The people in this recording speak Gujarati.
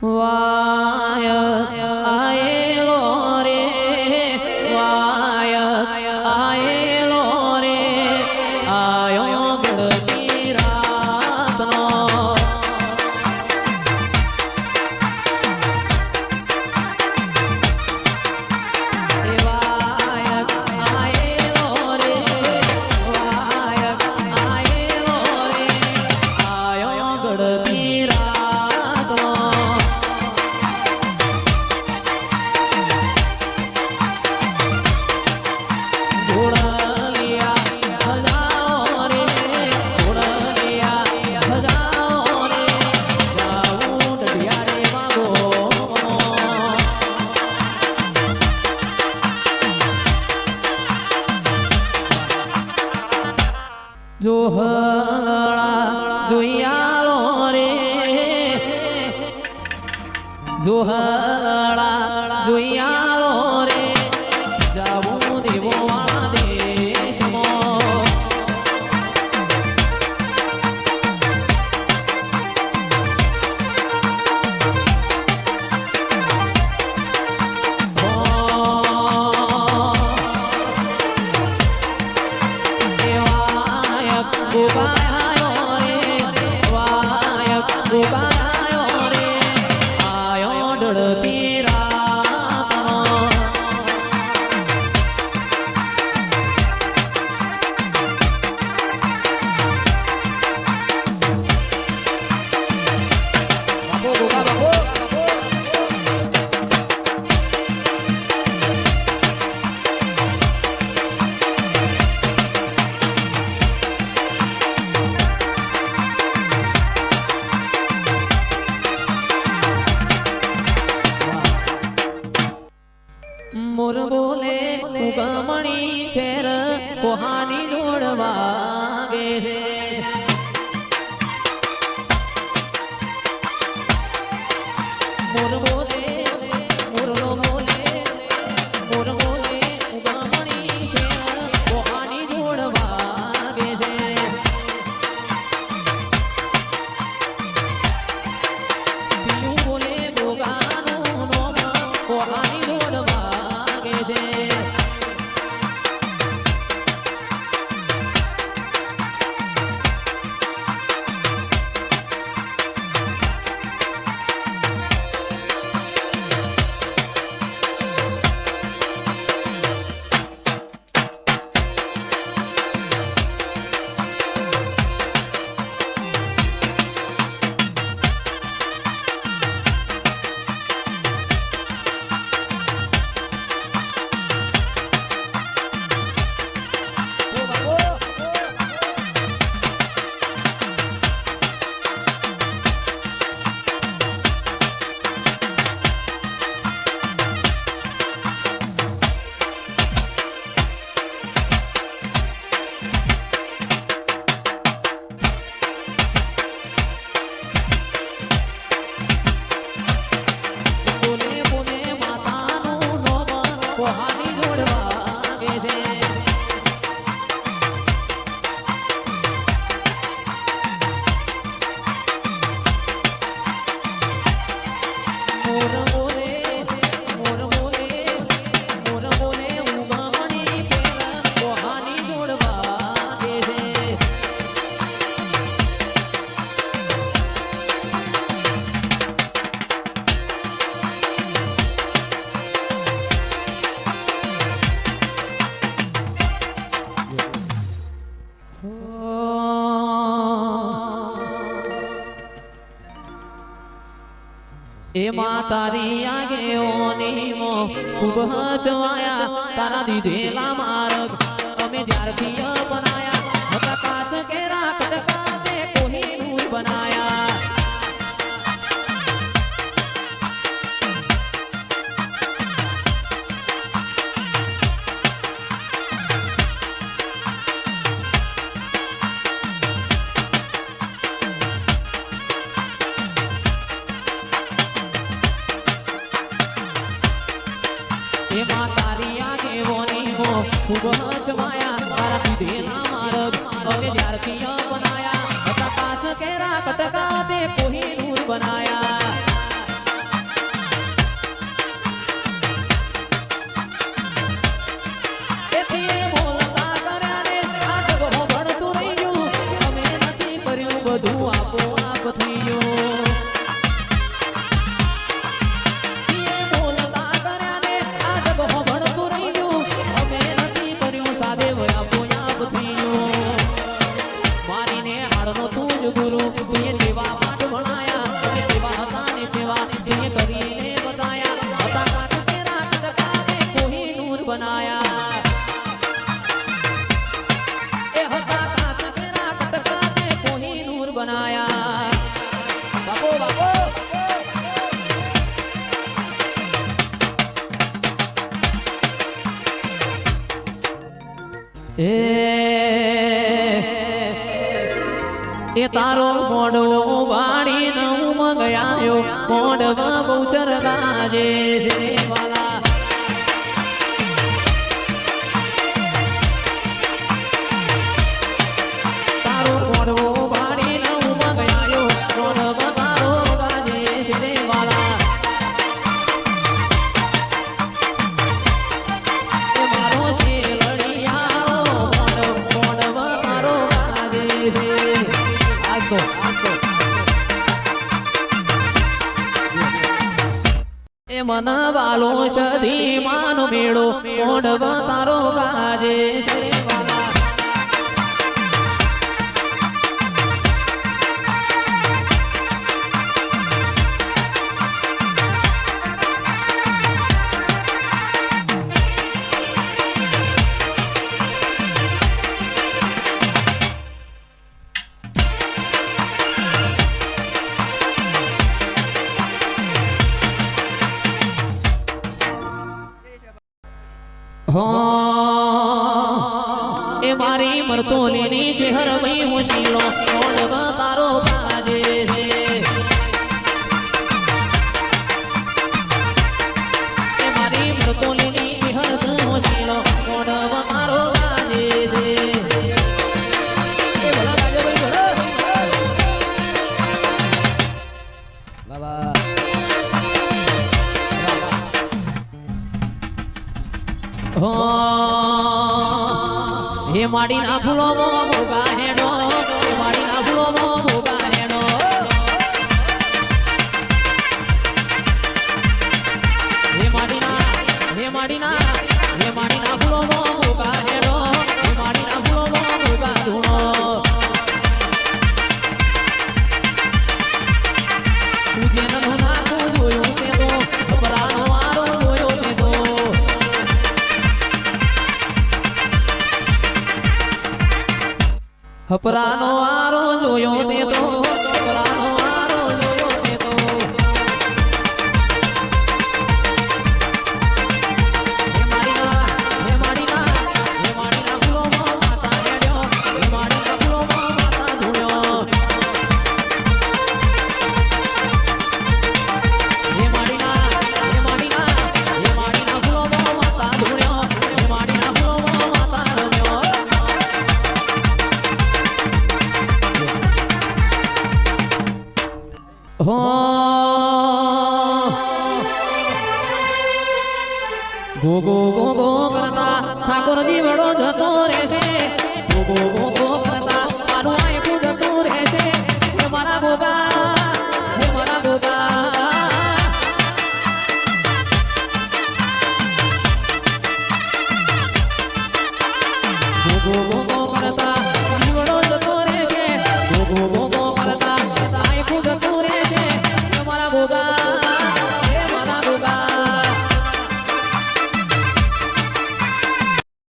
와여 જોહળા જોયાળો રે. જોહળા મોર બોલે ઉગમણી ફેર કોહાની જોડવા વાગે છે. એમાં તારી આગેઓની મો ખૂબ હચવાયા તારા દીધેલા માર્ગ. અમે જ્યારથી અપના बनाया। બનાયા બાપો બાપો એ એ તારો મોડો વાણી નવ મગયાયો મોડવા બહુ ચરતા જે એ મન વાલો સધી માનો મેળો ઓઢવા તારો ગાજે એ મારી મરતો લેની ચહેર ભાઈ હું શીલો. હે માડી ના ફૂલો મોગા હેડો. পুরানো ગોગો ગોગો કરતા ઠાકોરજી વડો જતો રહેશે ગોગો ગોગો કરતા મારું આયકું જતું રહેશે મારા ગોગા મારા ગોગા go, go, go.